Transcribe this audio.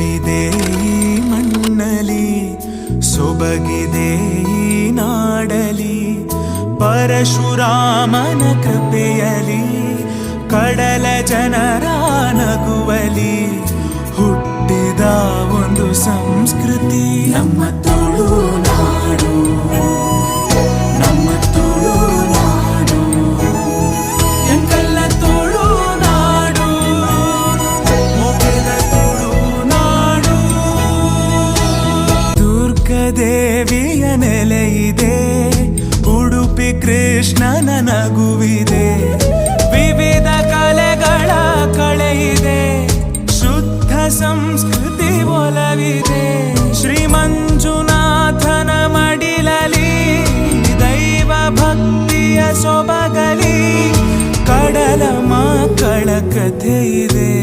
ಸೊರವಿದೆ ಮಣ್ಣಲಿ ಸೊಬಗಿದೆ ನಾಡಲಿ ಪರಶುರಾಮನ ಕೃಪೆಯಲಿ ಕಡಲ ಜನರ ನಗುವಲಿ ಹುಟ್ಟಿದ ಒಂದು ಸಂಸ್ಕೃತಿ. ನಮ್ಮ ತೋಳು ದೇವಿಯ ನೆಲೆಯಿದೆ ಉಡುಪಿ ಕೃಷ್ಣನ ನಗುವಿದೆ. ವಿವಿಧ ಕಲೆಗಳ ಕಳೆಯಿದೆ ಶುದ್ಧ ಸಂಸ್ಕೃತಿ ಒಲವಿದೆ. ಶ್ರೀಮಂಜುನಾಥನ ಮಡಿಲಲಿ, ದೈವ ಭಕ್ತಿಯ ಸೊಬಗಲಿ, ಕಡಲ ಮಕ್ಕಳ ಇದೆ.